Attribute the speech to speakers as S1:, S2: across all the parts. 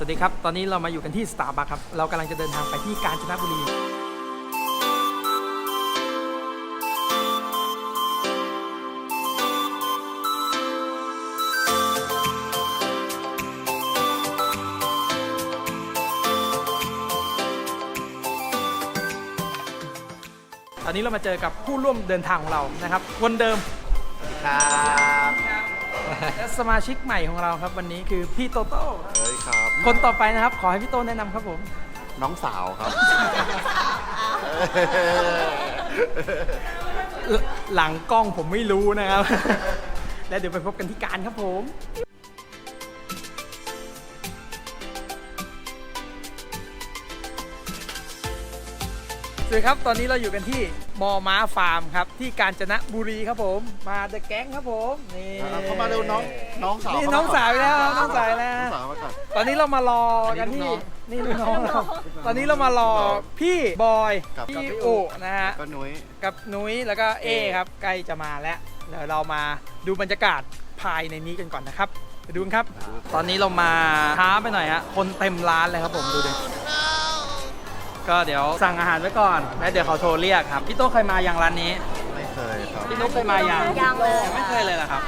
S1: สวัสดีครับ ตอนนี้เรามาอยู่กันที่สตาร์บัคครับ เรากำลังจะเดินทางไปที่กาญจนบุรี ตอนนี้เรามาเจอกับผู้ร่วมเดินทางของเรานะครับ คนเดิม
S2: ครับ
S1: และสมาชิกใหม่ของเราครับ วันนี้คือพี่โตโต้
S2: เฮ้ยครับ
S1: คนต่อไปนะครับ ขอให้พี่โต้แนะนำครับผม
S2: น้องสาวครับ
S1: หลหลังกล้องผมไม่รู้นะครับ แล้วเดี๋ยวไปพบกันที่การครับผม สวัสดีครับ ตอนนี้เราอยู่กันที่ มอม้าฟาร์มครับ ที่กาญจนบุรีครับผม มาเดอะแก๊งครับผมนี่
S2: เข้ามาเร็วน้องน้องสาว
S1: นี่
S2: เข้
S1: น้อง
S2: มก่
S1: สาวอีกแล้วน้องสาวอีกแล้ว
S2: น้องสาวมาก่อน
S1: ตอนนี้เรามารอกันที่นี่ลูกน้องเราตอนนี้เรามารอพี่บอย
S2: กับ
S1: พี่
S2: กับพี่
S1: อุ
S2: อุ
S1: นะฮะ
S2: ก็นุ้ย
S1: กับนุ้ยแล้วก็เอ ครับใกล้จะมาแล้วเดี๋ยวเรามาดูบรรยากาศภายในนี้กันก่อนนะครับไปดูกันครับ ตอนนี้เรามาช้าไปหน่อยฮะคนเต็มร้านเลยครับผมดูดิ ก็เดี๋ยวสั่งอาหารไว้ก่อน แล้วเดี๋ยวเขาโทรเรียกครับ พี่โต้เคยมาอย่างร้านนี้
S2: ไม่เคยครับ
S1: พี่นุ๊กเคยมาอย่าง
S3: ยังเลย
S1: ยังไม่เคยเลยเหรอครับ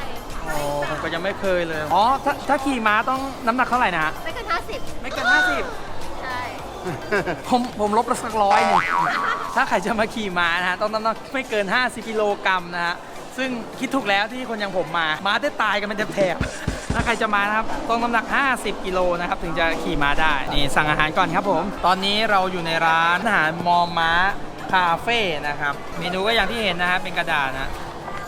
S1: โอ้ผมก็ยังไม่เคยเลย อ๋อ ถ้าถ้าขี่ม้าต้องน้ำหนักเท่าไหร่นะฮะ
S3: ไม่เกินห้าสิบ
S1: ไม่เกิน50
S3: ใช่
S1: ผมผมลบละสักร้อยหนึ่งถ้าใครจะมาขี่ม้านะฮะ ต้องน้ำหนักไม่เกิน 50กิโลกรัมนะฮะ ซึ่งคิดถูกแล้วที่คนอย่างผมมา ม้าได้ตายกันเป็นแถบๆ ถ้าใครจะมานะครับต้องน้ำหนัก 50 กิโลนะครับถึงจะขี่ม้าได้ นี่สั่งอาหารก่อนครับผม ตอนนี้เราอยู่ในร้านอาหารมอม้าคาเฟ่นะครับ เมนูก็อย่างที่เห็นนะฮะเป็นกระดาษนะ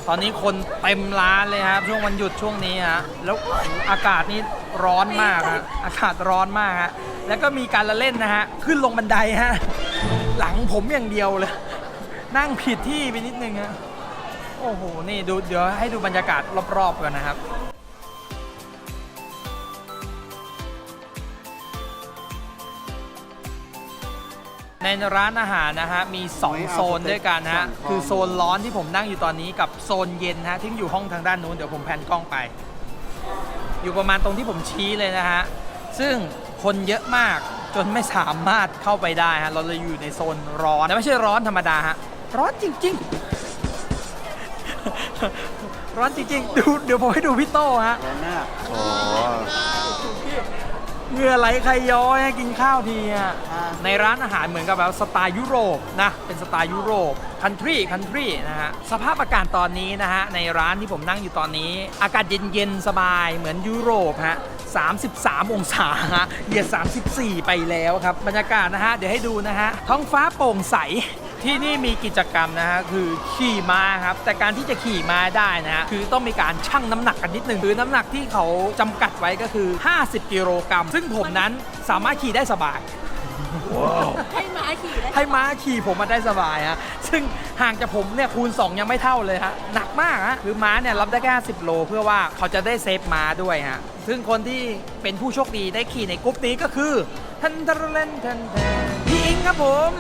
S1: ตอนนี้คนเต็มร้านเลยครับช่วงวันหยุดช่วงนี้ฮะแล้วอากาศนี่ร้อนมากฮะอากาศร้อนมากฮะแล้วก็มีการละเล่นนะฮะขึ้นลงบันไดฮะหลังผมอย่างเดียวเลย นั่งผิดที่ไปนิดนึงฮะโอ้โหนี่ดูเดี๋ยวให้ดูบรรยากาศรอบๆกันนะครับ ในร้านอาหารนะฮะ มี 2 โซนด้วยกันนะฮะ คือโซนร้อนที่ผมนั่งอยู่ตอนนี้กับโซนเย็นนะฮะที่อยู่ห้องทางด้านนู้น เดี๋ยวผมแพนกล้องไป อยู่ประมาณตรงที่ผมชี้เลยนะฮะ ซึ่งคนเยอะมากจนไม่สามารถเข้าไปได้ฮะ เราเลยอยู่ในโซนร้อนแต่ไม่ใช่ร้อนธรรมดาฮะ ร้อนจริง ๆ ร้อนจริง ๆ ดูเดี๋ยวผมให้ดูพี่โต้ฮะ
S2: ร้อนมากโอ้
S1: เหงื่อไหลใครย้อยให้กินข้าวทีอะในร้านอาหารเหมือนกับแบบสไตล์ยุโรปนะเป็นสไตล์ยุโรปคันทรีคันทรีนะฮะสภาพอากาศตอนนี้นะฮะในร้านที่ผมนั่งอยู่ตอนนี้ อากาศเย็นๆสบายเหมือนยุโรปฮะ33 องศาฮะเหยียด34 ไปแล้วครับบรรยากาศนะฮะเดี๋ยวให้ดูนะฮะท้องฟ้าโปร่งใส ที่นี่มีกิจกรรมนะฮะคือขี่ม้าครับ แต่การที่จะขี่ม้าได้นะฮะคือต้องมีการชั่งน้ำหนักกันนิดหนึ่งคือน้ำหนักที่เขาจำกัดไว้ก็คือ 50 กิโลกรัมซึ่งผมนั้นสามารถขี่ได้สบาย
S3: ให้ม้าขี่ได้
S1: ให้ม้าขี่ผมมาได้สบายฮะซึ่งห่างจากผมเนี่ยคูณ 2 ยังไม่เท่าเลยฮะหนักมากฮะคือม้าเนี่ยรับได้แค่10 โล เพื่อว่าเขาจะได้เซฟม้าด้วยฮะซึ่งคนที่เป็นผู้โชคดีได้ขี่ในกรุ๊ปนี้ก็คือทันทันเล่นทันแทนพี่อิงครับผม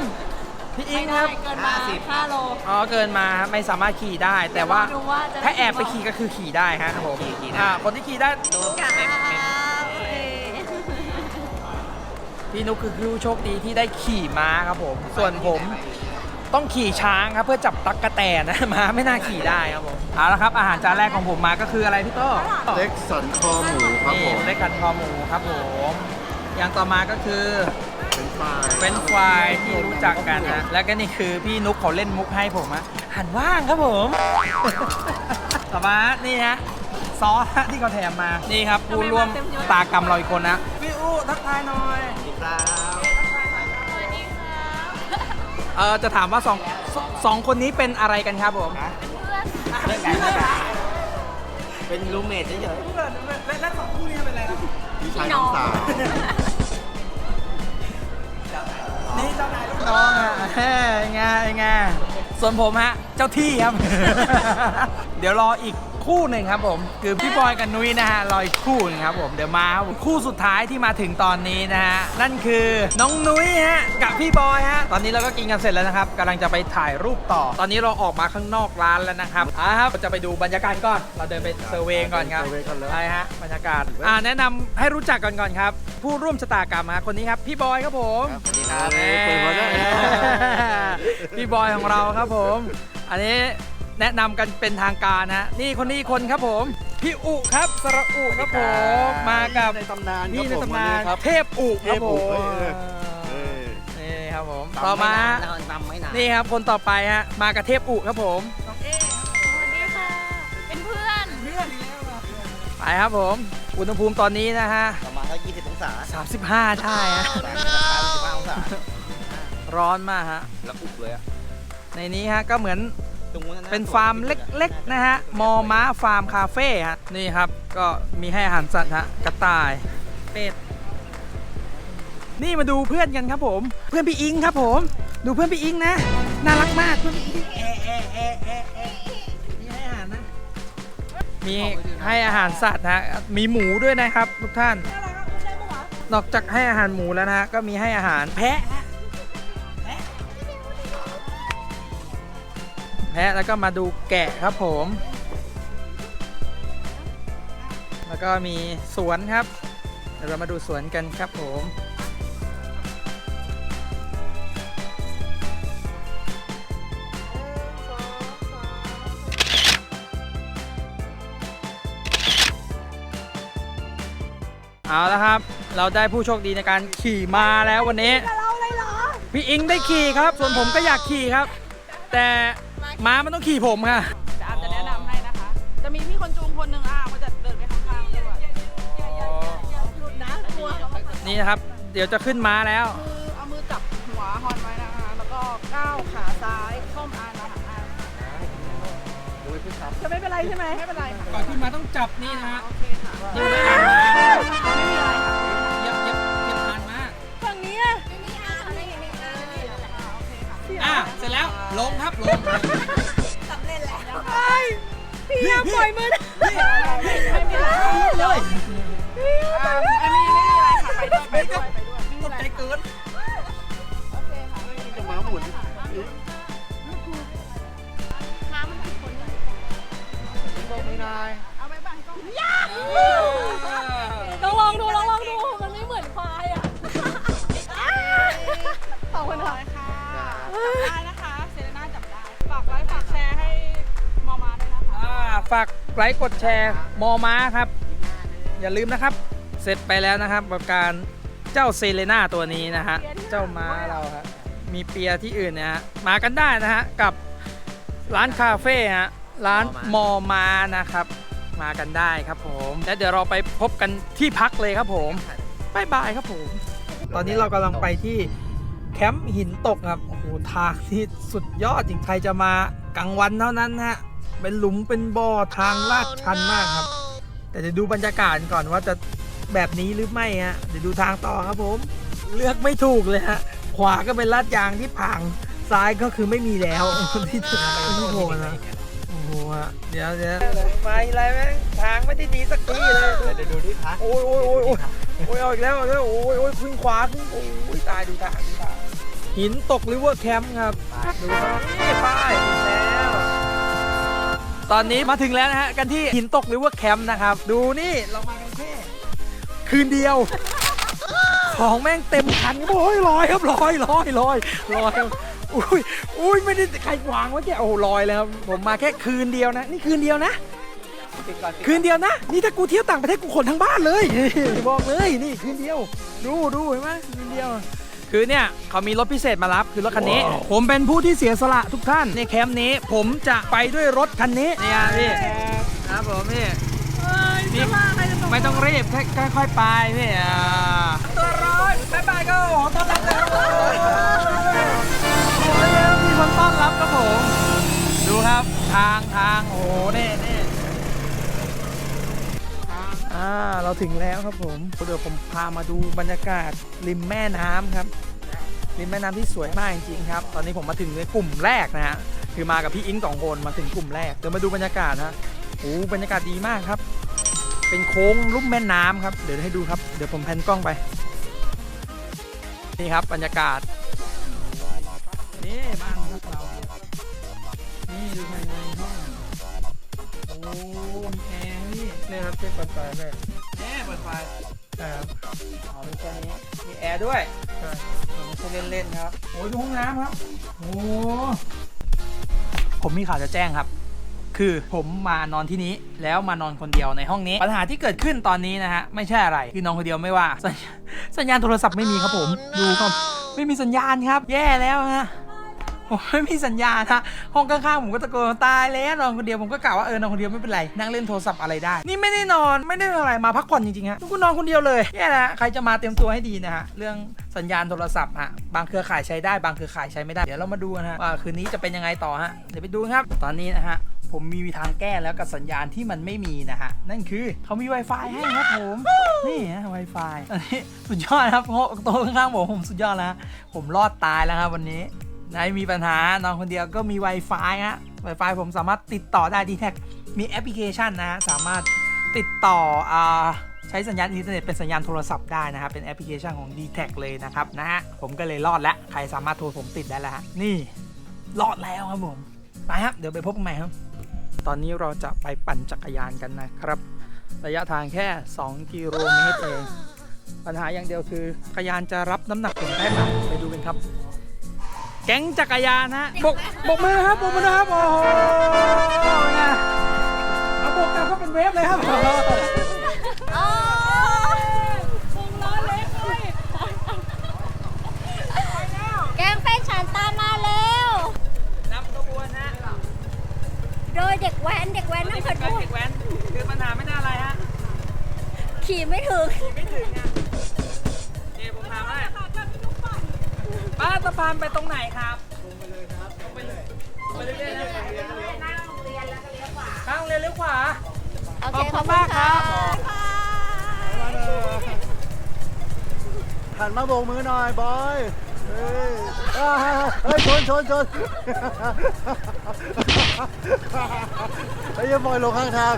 S1: พี่อิ
S3: ไม่
S1: งค
S3: ได้
S1: รับ
S3: เกินมาห้าโล
S1: อ๋อเกินมาไม่สามารถขี่ได้ แต่ว่า
S3: ดูว่าจะได้
S1: ถ้าแอบไปขี่ก็คือขี่ได้ฮะครับผมอ่าคนที่ขี่ได้
S3: ครับเอ้ย
S1: พี่นุกคือผู้โชคดีที่ได้ขี่ม้าครับผม ส่วนผมต้องขี่ช้างครับเพื่อจับตักกะแตนนะ ม้าไม่น่าขี่ได้ครับผมเอาละครับอาหารจานแรกของผมมาก็คืออะไรพี่โต้
S2: เล็กสันคอหมูครับ
S1: นี่
S2: ผม
S1: ได้กันคอหมูครับผมอย่างต่อมาก็คือ
S2: เป็นฟราย
S1: เป็นฟรายที่รู้จักกันนะ แล้วก็นี่คือพี่นุกเขาเล่นมุกให้ผมอะหันว่างครับผมต่อมานี่ฮะซอสที่เขาแถมมา นี่ครับผู้ร่วมตากรรมเราอีกคนนะ พี่อู้ทักทายหน่อย
S2: ครับ
S1: เออจะถามว่าสองสสองคนนี้เป็นอะไรกันครับผม
S2: เรื่องกันเป็นรูมเมทเฉย
S1: เพื่อนและและสองคู่นี้เป็นอะไรครับ
S2: ๆพี่ชายน้องสาว
S1: นายลูกน้องอะเฮ้ยไงไงส่วนผมฮะ เจ้าที่ครับ เดี๋ยวรออีก คู่หนึ่งครับผมคือพี่บอยกับนุ้ยนะฮะรออีกคู่หนึงครับผมเดี๋ยวมาครับผมคู่สุดท้ายที่มาถึงตอนนี้นะฮะนั่นคือน้องนุ้ยฮะกับพี่บอยฮะตอนนี้เราก็กินกันเสร็จแล้วนะครับกำลังจะไปถ่ายรูปต่อ ตอนนี้เราออกมาข้างนอกร้านแล้วนะครับอ่าครับเราจะไปดูบรรยากาศก่อน เราเดินไปเซอร์เวย์ก่อนครับ
S2: เซอร์เวย์ก่อนเลย
S1: ไปฮะบรรยากาศอ่าแนะนำให้รู้จักกันก่อนครับ ผู้ร่วมชะตากรรมฮะคนนี้ครับพี่บอยครับผม
S2: สวัสดีครับ
S1: แหม
S2: เปิดหัวด้วย
S1: พี่บอยของเราครับผม อันนี้ แนะนำกันเป็นทางการนะนี่คนนี้อีกคนครับผม พี่อุครับสระอุครับผม มากับ
S2: ในตำนาน
S1: นี่ใน
S2: ครับผม
S1: ตำนาน
S2: วัครับ
S1: เทพอุครับผม
S2: เทพอุเออ เออ
S1: นี่ครับผมต่อมา
S2: ตำไม่นาน
S1: นี่ครับคนต่อไปฮะมากับเทพอุครับผม
S3: สวัสดีค่ะ เป็นเพื่อน
S1: ไปครับผม อุณหภูมิตอนนี้นะฮะ
S2: ประมาณสัก20องศา
S1: 35ใช่ฮะ
S2: สามสิบห้าองศา
S1: ร้อนมากฮะ
S2: แล้วอุบเลยอะ
S1: ในนี้ฮะก็เหมือน
S2: ตรงนู้นนะ
S1: เป็นฟาร์มเล็กๆนะฮะ มอม้าฟาร์มคาเฟ่ฮะ นี่ครับ ก็มีให้อาหารสัตว์ฮะ กระต่าย เป็ด นี่มาดูเพื่อนกันครับผม เพื่อนพี่อิงครับผม ดูเพื่อนพี่อิงนะ น่ารักมากเพื่อนพี่อิงแอะแอะแอะแอะแอะมีให้อาหารนะ มีให้อาหารสัตว์ฮะ มีหมูด้วยนะครับทุกท่าน นอกจากให้อาหารหมูแล้วนะฮะ ก็มีให้อาหารแพะฮะ แพะแล้วก็มาดูแกะครับผม แล้วก็มีสวนครับเดี๋ยวเรามาดูสวนกันครับผมเอาละครับ เราได้ผู้โชคดีในการขี่มาแล้ววันนี้
S3: เราเลยเหรอ
S1: พี่อิงได้ขี่ครับ ส่วนผมก็อยากขี่ครับ แต่ ม้ามันต้องขี่ผมค่ะ
S4: จะอาจจะแนะนำให้นะคะ จะมีพี่คนจูงคนหนึ่งอะเขาจะเดินไปข้างๆด้วย
S3: หลุดนะกลัว
S1: นี่นะครับ เดี๋ยวจะขึ้นม้าแล้ว
S4: มือเอามือจับหัวฮอนไว้นะคะ แล้วก็ก้าวขาซ้ายเข้ามานะคะอะ
S2: ดูให้ขึ้นครับ
S4: จะไม่เป็นไรใช่ไหมไม่เป็นไรค่ะ
S1: ก่อนขึ้นมาต้องจับนี่นะฮะ
S4: โอเคค่ะ
S1: เดี๋ยวไม่อ่านมา
S4: ไม่มีอะ
S1: สร็จแล้วลงครับลง
S3: สำเร็จแล้ว
S1: พี่อย่าปล่อยมือนะ
S4: ไม่มีอะไร
S1: เลย
S4: อะไม่มีไม่มีอะไรค่ะไปด้วยไปด้วยไปด้วยไม่
S1: ต
S4: มี
S1: ก
S4: อะไร
S1: ใจเกิน
S4: โอเคค่ะไม่มี
S2: จะม้าหมุน
S3: ม้ามันผิดคนเลย
S2: ไม่ได้
S4: เอาไปบัง ฝากไลค์กด
S1: แชร์มอม้าครับ อย่าลืมนะครับ เสร็จไปแล้วนะครับกับการเจ้าเซเลน่าตัวนี้นะฮะเจ้าม้าเราฮะมีเปียที่อื่นนะฮะมากันได้นะฮะกับร้านคาเฟ่ฮะร้านมอม้านะครับ มากันได้ครับผมแล้วเดี๋ยวเราไปพบกันที่พักเลยครับผมบายบายครับผม ตอนนี้เรากำลังไปที่แคมป์หินตกครับโอ้โหทางที่สุดยอดจริงใครจะมากลางวันเท่านั้นฮะ เป็นหลุมเป็นบ่อทางลาดชันมากครับ แต่เดี๋ยวดูบรรยากาศก่อนว่าจะแบบนี้หรือไม่ฮะเดี๋ยวดูทางต่อครับผม เลือกไม่ถูกเลยฮะขวาก็เป็นลาดยางที่พังซ้ายก็คือไม่มีแล้วที่ที่โผล่นะโอ้โหฮะเดี๋ยวเดี๋ยวมาอะไรแม่งทางไม่ได้ดีสักทีเลย
S2: เดี๋ยวดูที่พัก
S1: โอ้ยโอ้ยโอ้ยโอ้ยโอ้ยเอาอีกแล้วเอาอีกแล้วโอ้ยโอ้ยขึ้นขวาขึ้นโอ้ยตายดูทางดูทางหินตกริเวอร์แคมป์ครับดูครับนี่ป้ายถึงแล้ว ตอนนี้มาถึงแล้วนะฮะกันที่หินตกหริเวอร์แคมป์นะครับ ดูนี่เรามากันแค่คืนเดียว ของแม่งเต็มคันโอ้ยลอยครับลอยลอยลอยลอยครับอุ้ยอุ้ยไม่ได้ใครวางไว้แกโอ้ลอยเลยครับผมมาแค่คืนเดียวนะ นี่คืนเดียวนะ คืนเดียวนะ นี่ถ้ากูเที่ยวต่างประเทศกูขนทั้งบ้านเลยบอกเลยนี่คืนเดียว ดูดูเห็นไหมคืนเดียว คือเนี่ยเขามีรถพิเศษมารับคือรถคันนี้ ผมเป็นผู้ที่เสียสละทุกท่านในแคมป์นี้ ผมจะไปด้วยรถคันนี้เนี่ยพี่ครับผมพี่พี่ไม่ต้องรีบแค่ค่อยๆไปพี่อ่าตัวร้อยบายบายก็โอ้โหต้อนรับเลยโอ้ยมีคนต้อนรับครับผมดูครับทางทางโอ้โหนี่นี่ อ่าเราถึงแล้วครับผมเดี๋ยวผมพามาดูบรรยากาศริมแม่น้ำครับ ริมแม่น้ำที่สวยมากจริงๆครับ ตอนนี้ผมมาถึงในกลุ่มแรกนะฮะคือมากับพี่อิงสองคนมาถึงกลุ่มแรกเดี๋ยวมาดูบรรยากาศนะโอ้บรรยากาศดีมากครับ เป็นโค้งลุ่มแม่น้ำครับ เดี๋ยวให้ดูครับเดี๋ยวผมแพนกล้องไป นี่ครับบรรยากาศนี่บ้านของเรานี่ดูภายในห้องโอ้มีแอร์ นี่
S2: นี่ครับที่เปิดไฟเลย
S1: แน่เปิดไฟใช่ครับอ๋อมีแค่นี้ มีแอร์ด้วย
S2: ใช่
S1: ไม่ใช่เล่นๆครับ โอ้ยดูห้องน้ำครับ โอ้ ผมมีข่าวจะแจ้งครับ คือผมมานอนที่นี้แล้วมานอนคนเดียวในห้องนี้ ปัญหาที่เกิดขึ้นตอนนี้นะฮะ ไม่ใช่อะไร คือนอนคนเดียวไม่ว่า สัญสัญญาณโทรศัพท์ไม่มีครับผม ดูครับไม่มีสัญญาณครับ แย่แล้วฮะ ผมไม่มีสัญญาณฮะห้องข้างๆผมก็ตะโกนตายแล้วนอนคนเดียวผมก็กล่าวว่าเออนอนคนเดียวไม่เป็นไรนั่งเล่นโทรศัพท์อะไรได้ นี่ไม่ได้นอนไม่ได้อะไรมาพักผ่อนจริงๆฮะทุกคนนอนคนเดียวเลยแย่นะใครจะมาเตรียมตัวให้ดีนะฮะเรื่องสัญญาณโทรศัพท์ฮะบางเครือข่ายใช้ได้บางเครือข่ายใช้ไม่ได้เดี๋ยวเรามาดูกันฮะว่าคืนนี้จะเป็นยังไงต่อฮะเดี๋ยวไปดูครับ ตอนนี้นะฮะผมมีทางแก้แล้วกับสัญญาณที่มันไม่มีนะฮะ นั่นคือเขามี Wi-Fi ให้ครับผม นี่ฮะ Wi-Fi อันนี้สุดยอดครับโต๊ะข้างๆผมผมสุดยอดแล้วฮะผมรอดตายแล้วครับวันนี้ นายมีปัญหานอนคนเดียวก็มี Wi-Fi ฮะ Wi-Fi ผมสามารถติดต่อได้ดีแท็มีแอปพลิเคชันนะสามารถติดต่ออใช้สัญญาณอินเทอร์เน็ตเป็นสัญญาณโทรศัพท์ได้นะครับ เป็นแอปพลิเคชันของ d t แทเลยนะครับนะฮะผมก็เลยรอดแล้ว ใครสามารถโทรผมติดได้แล้วฮะนี่รอดแล้วครับผมไปครับเดี๋ยวไปพบกันใหม่ครับ ตอนนี้เราจะไปปั่นจักรยานกันนะครับ ระยะทางแค่ 2 กิโลเมตรเองปัญหาอย่างเดียวคือจักรยานจะรับน้ำหนักผมได้ไหมไปดูกันครับ แก๊งจักรยานฮะบกบกมือครับบกมือนะครับโอ้โหนะเอาบกกันก็เป็นเวฟเลย
S3: ค
S1: รับ
S2: น่อยบอยเฮ้ยอ่าเฮ้ยชนชนชนเฮ้ยอย่าปล่อยลงข้างทาง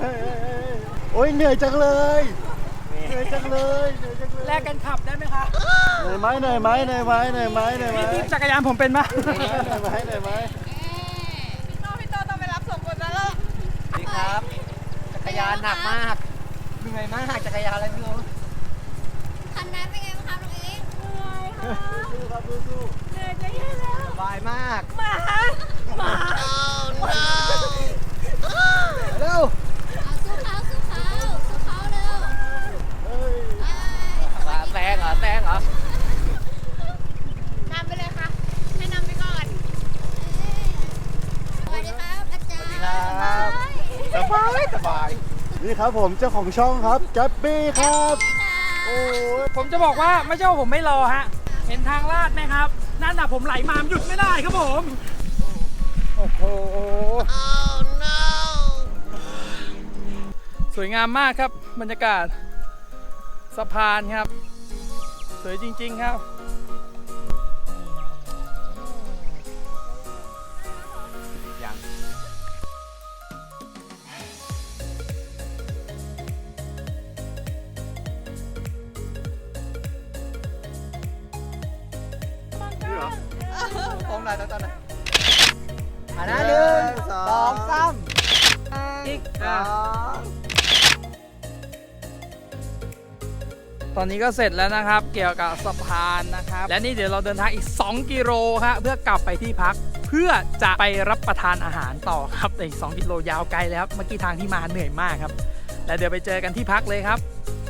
S2: เฮ้ยเฮ้ยเฮ้ยโอ้ยเหนื่อยจังเลยเหนื่อยจังเลยเหนื่อยจังเลย
S1: แลกกันขับได้ไหมคะ
S2: เหนื่อยไหมเหนื่อยไหมเหนื่อยไหมเหนื่อยไหมเหนื่อยไหม
S1: พี่พี่จักรยานผมเป็นปะ
S2: เหนื่อยไหมเหนื่อยไหม
S4: พี่โตพี่โตต้องไปรับส่งคนนั้นแล้ว
S3: ดีครับ
S2: จักรยานหนักมากเหนื่อยมากจักรยานอะไรไม่รู้
S3: คันนั้นเป็นไงบ้างคะน้องเอง
S2: สู้ครับสู้สู้
S3: เหนื่อยจะแย่แล้ว
S2: สบายมาก
S3: หมาหมา
S2: เร็ว
S3: เอาสู้เขาสู้เขาสู้เขาเร็ว
S2: เฮ้ย
S3: ไป
S2: แซงเหรอแซงเหรอ นำ
S4: ไปเลยค่ะให้นำไปก่อน
S3: สวัสดีครับอาจารย์
S2: ครับ สบายสบาย นี่ครับผมเจ้าของช่องครับแจ็บบี้ครับ โอ้ย
S1: ผมจะบอกว่าไม่ใช่ว่าผมไม่รอฮะ เห็นทางลาดไหมครับ นั่นน่ะผมไหลมาหยุดไม่ได้ครับผม โอ้โหสวยงามมากครับบรรยากาศสะพานครับ สวยจริง ๆ ครับ
S2: ตอนนี้
S1: ก็เสร็จแล้วนะครับ เกี่ยวกับสะพานนะครับ และนี่เดี๋ยวเราเดินทางอีก 2 กิโลครับเพื่อกลับไปที่พัก เพื่อจะไปรับประทานอาหารต่อครับแต่อีก 2 กิโลยาวไกลแล้วครับเมื่อกี้ทางที่มาเหนื่อยมากครับ แล้วเดี๋ยวไปเจอกันที่พักเลยครับ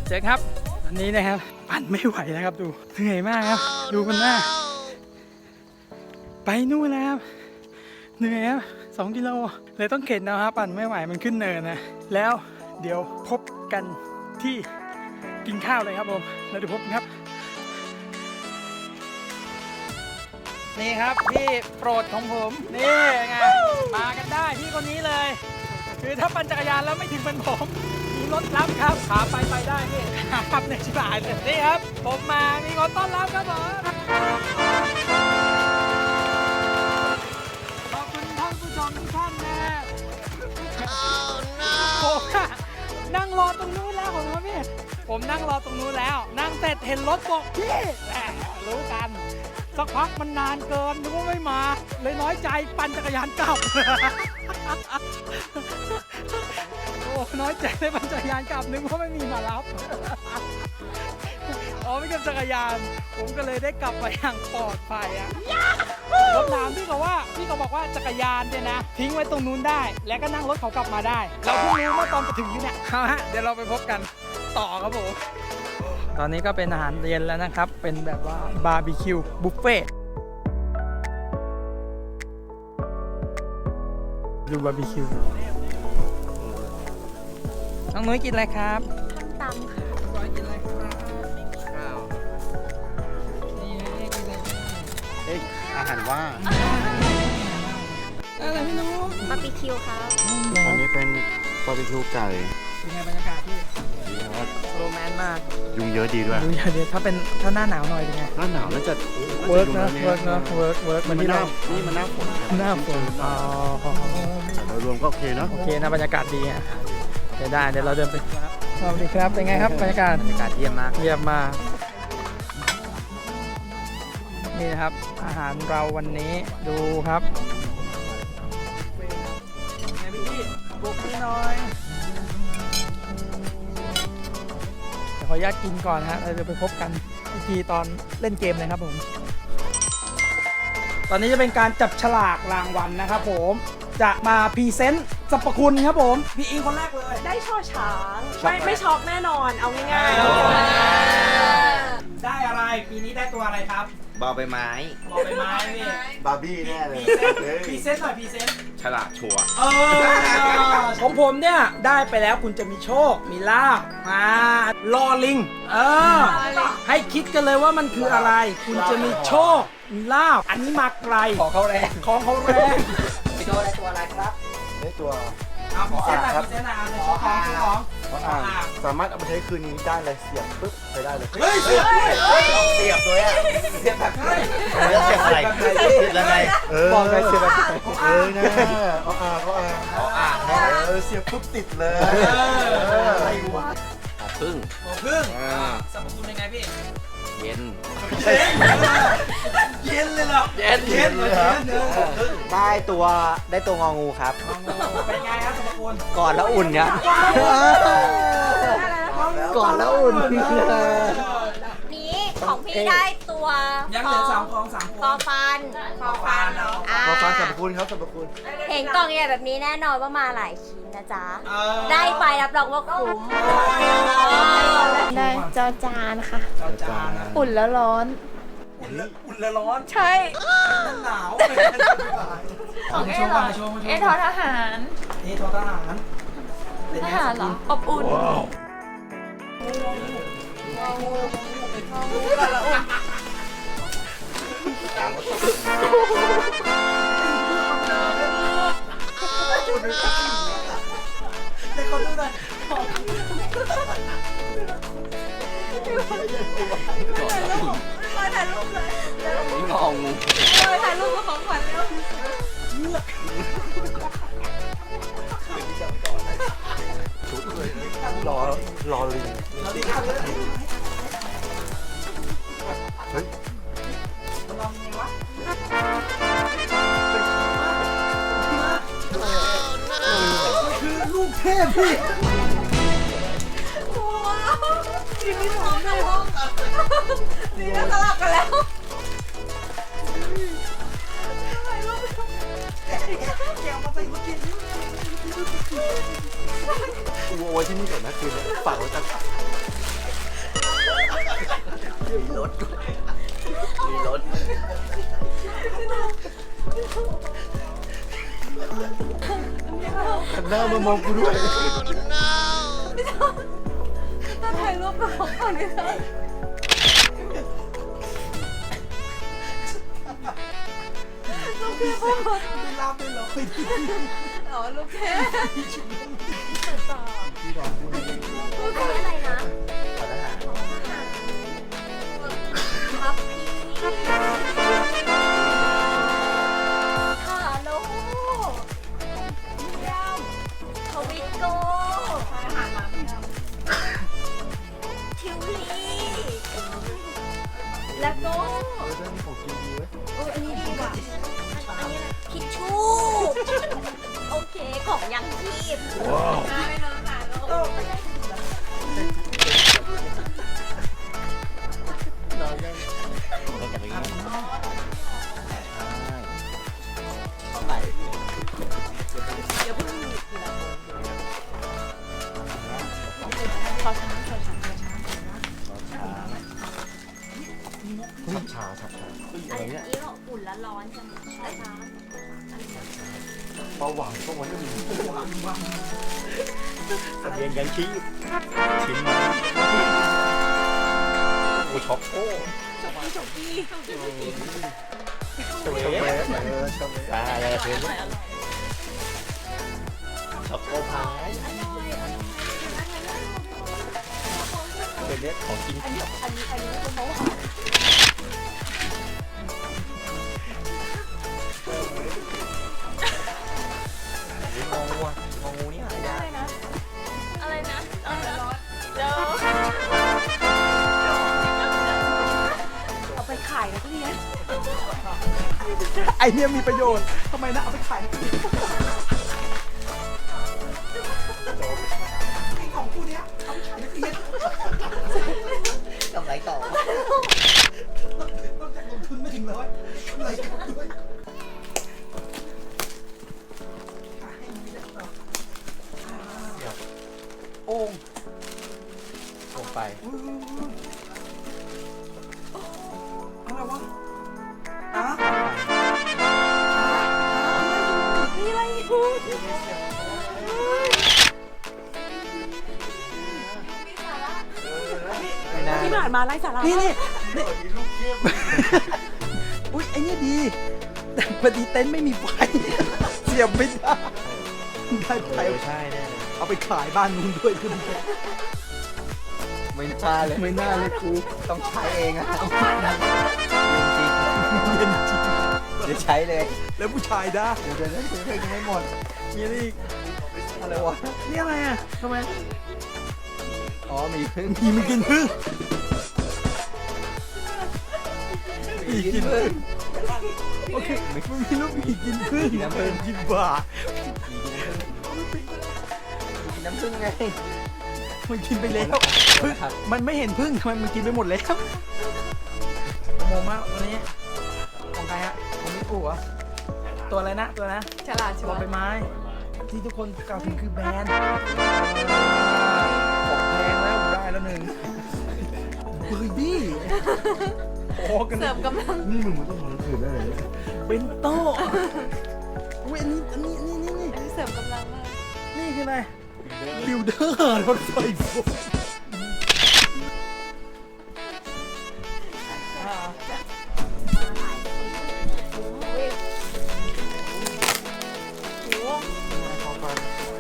S1: เจอครับอันนี้นะครับ ปั่นไม่ไหวนะครับดูเหนื่อยมากครับ ดูกันหน้า ไปนู่นแล้วครับเหนื่อยครับสองกิโลเลยต้องเข็นนะครับปั่นไม่ไหวมันขึ้นเนินนะแล้วเดี๋ยวพบกันที่ กินข้าวเลยครับผมแล้วเดี๋ยวพบกันครับ นี่ครับพี่โปรดของผมนี่ไงมากันได้พี่คนนี้เลย คือถ้าปั่นจักรยานแล้วไม่ถึงเป็นผมมีรถรับครับขาไปไปได้พี่ครับในชิบหายเลยนี่ครับ ผมมามีคนต้อนรับครับผมขอบคุณท่านผู้ชมทุกท่านนะ นั่งรงนู้นแล้วผมครับพี่ ผมนั่งรอตรงนู้นแล้ว นั่งเสร็จเห็นรถบอกพี่แหมรู้กัน สักพักมันนานเกินนึกว่าไม่มา เลยน้อยใจปั่นจักรยานกลับ โอ้น้อยใจเลยปั่นจักรยานกลับนึกว่าไม่มีมารับ อ๋อไม่เก็บจักรยาน ผมก็เลยได้กลับไปอย่างปลอดภัยอะผมถามพี่เขาว่าพี่เขาบอกว่าจักรยานเนี่ยนะ ทิ้งไว้ตรงนู้นได้ แล้วก็นั่งรถเขากลับมาได้ เราเพิ่งรู้เมื่อตอนไปถึงนี่เนี่ยครับฮะเดี๋ยวเราไปพบกันต่อครับผม ตอนนี้ก็เป็นอาหารเย็นแล้วนะครับ เป็นแบบว่าบาร์บีคิวบุฟเฟ่ต์ดูบาร์บีคิว น้องนุ้ยกินอะไรครับ
S2: หารว่าง
S1: อะไรพี่นุ้ย
S3: บาร์บีคิวครับ
S2: อันนี้เป็นบาร์บีคิวไก่
S1: เป็นไงบรรยากาศพี่
S2: ดีนะว่า
S1: โรแมนต์มาก
S2: ยุงเยอะดีด้วย
S1: ดูอย่างเดียวถ้าเป็นถ้าหน้าหนาวหน่อยเป็นไง
S2: หน้าหนาวน่าจะ
S1: เวิร์กนะา
S2: จ
S1: เวิร์กนะเวิร์กเวิร์ก
S2: มั
S1: มันน
S2: ที่
S1: ที่
S2: หน้า
S1: เรา
S2: นี่มันหน้าฝน
S1: หน้าฝนอ๋อ
S2: แต่โดยรวมก็โอเคเนาะ
S1: โอเคนะบรรยากาศดีอะเดี๋ยวได้เดี๋ยวเราเดินไปสวัสดีครับเป็นไงครับบรรยากาศ
S2: บรรยากาศเยี่ยมมาก
S1: เยี่ยมมาก นี่นะครับ อาหารเราวันนี้ดูครับไงพี่พี่บุกพี่น้อยเดี๋ยวขออนุญาตกินก่อนฮะเราจะไปพบกันอีกทีตอนเล่นเกมเลยครับผม ตอนนี้จะเป็นการจับฉลากรางวัลนะครับผม จะมาพรีเซนต์สรรพคุณครับผม พี่อิงคนแรกเลย
S4: ได้ช่อช้าง ไม่ไม่ช็อกแน่นอน เอาง่าย
S1: ได้อะไรปีนี้ได้ตัวอะไรครับ
S5: บอใบไม้
S1: บอกไปไม้พี่
S2: บาร์บี้แน่เลย
S1: พรีเซนต์พรีเซนต์หน่อยพรีเซนต์
S5: ฉลาดชัวร์
S1: เออของผมเนี่ยได้ไปแล้วคุณจะมีโชค มีลาบมารอลิง เออ ให้คิดกันเลยว่ามันคืออะไร คุณจะมีโชค มีลาบ อันนี้มาไกล ของเขาแรงของเขาแรง
S2: ได้ตัว
S1: เอาพรีเซนต์หน่อยพรีเซนต์หน่อยเอาในชุดของชุดของ
S2: เพราะอ่างสามารถเอาไปใช้คืนนี้ได้เลยเสียบปุ๊บไปได้เลย
S1: เฮ้ยเฮ้ยเฮ้ย
S5: เสียบเลยอะเสียบแบบไหนเสียบอะไรเสียบอะไร
S2: เออ
S1: บอกเลยเสียบแบบ
S2: เออนะเอาอ่างเอาอ่าง
S5: เอาอ่าง
S2: เออเสียบปุ๊บติดเลย
S1: เออ
S2: อะไรวะ
S5: พึ่ง
S1: หัวพึ่ง
S5: อ่า
S1: สรรพคุณยังไงพี่
S5: เย็น
S1: เย็น เลยเหรอ
S5: เย็น
S1: เย็นเลยเหรอเย็นเลย
S6: ได้ตัวได้ตัวงองูครับ
S1: เป็นไงครับสรรพคุณ
S6: ก่อนแล้วอุ่นครับก่อนแล้วอุ่น
S3: นี้ของพี่ได้ตัว
S1: ยังเหลือสามของสามค
S3: ฟอนฟัน
S4: ๆพอฟันเนาะ
S3: อ่า
S2: ขอฟังสรรพคุณครับสรรพคุณ
S3: เห็นกล่องใหญ่แบบนี้แน่นอนว่ามาหลายชิ้นนะจ๊ะ
S1: เออ
S3: ได้ไปรับรองว่าคุ้ม
S7: ได้จอจานค่ะ
S1: จอจานนะ
S7: อุ่นแล้วร้อน
S1: อุ่นแล้วอุ่นแล้วร้อน
S7: ใช่
S1: นั่นหนาว
S7: ของเอ
S1: โชว์
S7: เหร
S1: ก่อ
S7: อน
S1: โชว์มาโชว์
S7: เอทอทหาร
S1: เอทอทหารเป็น
S7: ท
S1: ไง
S7: หารเหรออบอุ่น
S1: แต่คนดูหน่อย
S5: ง่องู
S4: ถ่ายรูปกับของขวัญแล้ว
S2: รอรอลิงเฮ้ย
S1: ลองไงวะคือลูกเทพพี่
S2: หันหน้ามามองกูด้วย
S4: ถ้าถ่ายรูปกับของขวัญนี่ค่ะอ๋อลูกเทพ
S3: อะไรนะครั ยค่ะลูก
S6: ชับชาชับชา
S3: อันนี้อกอุ่นแล้วร้อนจังใช่ไหม
S6: เบาหวานก็วันนี้มีเสบียงยังชี้ชิ้นมาโอ้ช็อกโก้ช็อกกี้ช็อกกี้ช็อกกี้ช็อกกี้เออช็อกกี้อ่าอะไรเพื่อนช็อกโกพายเป็นเนี้ยของกินเที่ยวนี่
S4: เนี้ย
S1: มีประโยชน์ทำไมนะเอาไปขายของคู่เนี้ยเอาไปขายนักเรียน
S6: กำไรต่อน
S1: อกจากลงทุนไม่ถึงร้อยกำไรกลับด้วยโอ่ง
S6: ลงไป
S1: อะา
S4: ที่ผ่านมาไร้สาระ
S1: นี่นี่นี่อุ้ยไอ้เนี่ยดีแต่พอดีเต็นท์ไม่มีไฟเสียบไม่ได้ได้ไฟ
S6: เออใช่แน่เลย
S1: เอาไปขายบ้านนู้นด้วยคุณ
S6: ไม่น่าเลย
S1: ไม่น่าเลยกู
S6: ต้องใช้เองอะจริง
S1: เย็นจริง
S6: ๆเดี๋ยวใช้เลย
S1: แล้วผู้ชายด้า
S6: เดี๋ยวเดี๋ยวเดี๋ยวเพลงยังไม่หมด
S1: มีอะไรอีก
S6: อะไรวะ
S1: นี่อะไรอะทำไม
S6: อ๋อมีพึ่ง
S1: มีมันกินพึ่ง
S6: มีกินพึ่ง
S1: โอเคมันมีลูกหมีกินพึ่ง
S6: กินน้ำผึ้ง
S1: กินบ่า
S6: มีกินน้ำพึ่งไง
S1: มันกินไปแล้วพึ่งมันไม่เห็นพึ่งทำไมมันกินไปหมดแล้วโมมากวันนี้ของใครฮะของมิกูเหรอตัวอะไรนะตัวนะ
S4: ฉลาดชั
S1: ตัว
S4: วร์
S1: ใบไม้ ที่ทุกคนกล่าวถึงคือแบรนด์ของแพงแล้วได้แล้วหนึ่งเฮ้ยดิ โอ้กัน
S4: เสริมกำลัง
S2: นี่มึงมันต้องมาถือได้เลย
S1: เบนโต้อุ้ยอันนี้อันนี้นี่นี่นี่
S4: อันนี้เสริมกำลังมาก
S1: นี่คืออะไรบิวเดอร์รถไฟฟ้าอ่า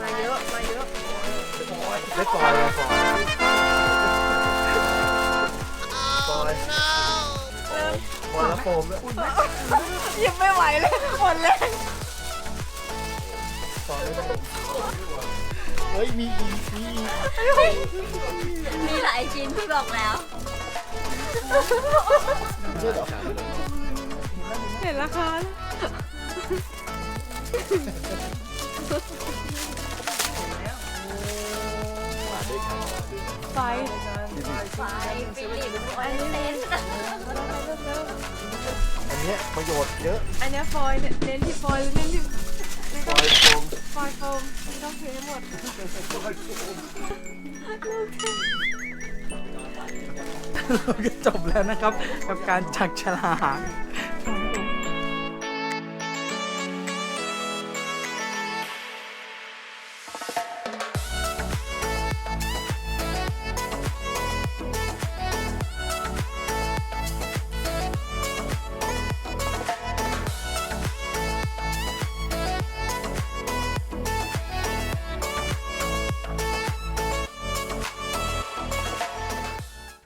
S4: มาเยอะมาเยอะ
S6: ได้ฟอยเลยฟอยฟอย ฟอยแล้วโฟมด้วย
S4: ยังไม่ไหวเลยหมดเลย
S6: ฟอยแล้ว
S2: เฮ้ยมีอีกมีอีก
S3: มีหลายชิ้นพี่บอกแล้ว
S4: เห็นราคาไฟ
S3: ไฟฟิลิปออนเซ
S6: น เนี้ยประโยชน์เยอะ
S4: อันเนี้ยฟอยล์เน้นที่ฟอยล์หรือเน้นที่ไม่
S6: ฟ
S4: ต้อ
S6: องยโฟม
S4: ฟอยล์โฟมไม่ต้องซื้อให้หมด
S1: เราก็จบแล้วนะครับ กับการจักฉลาก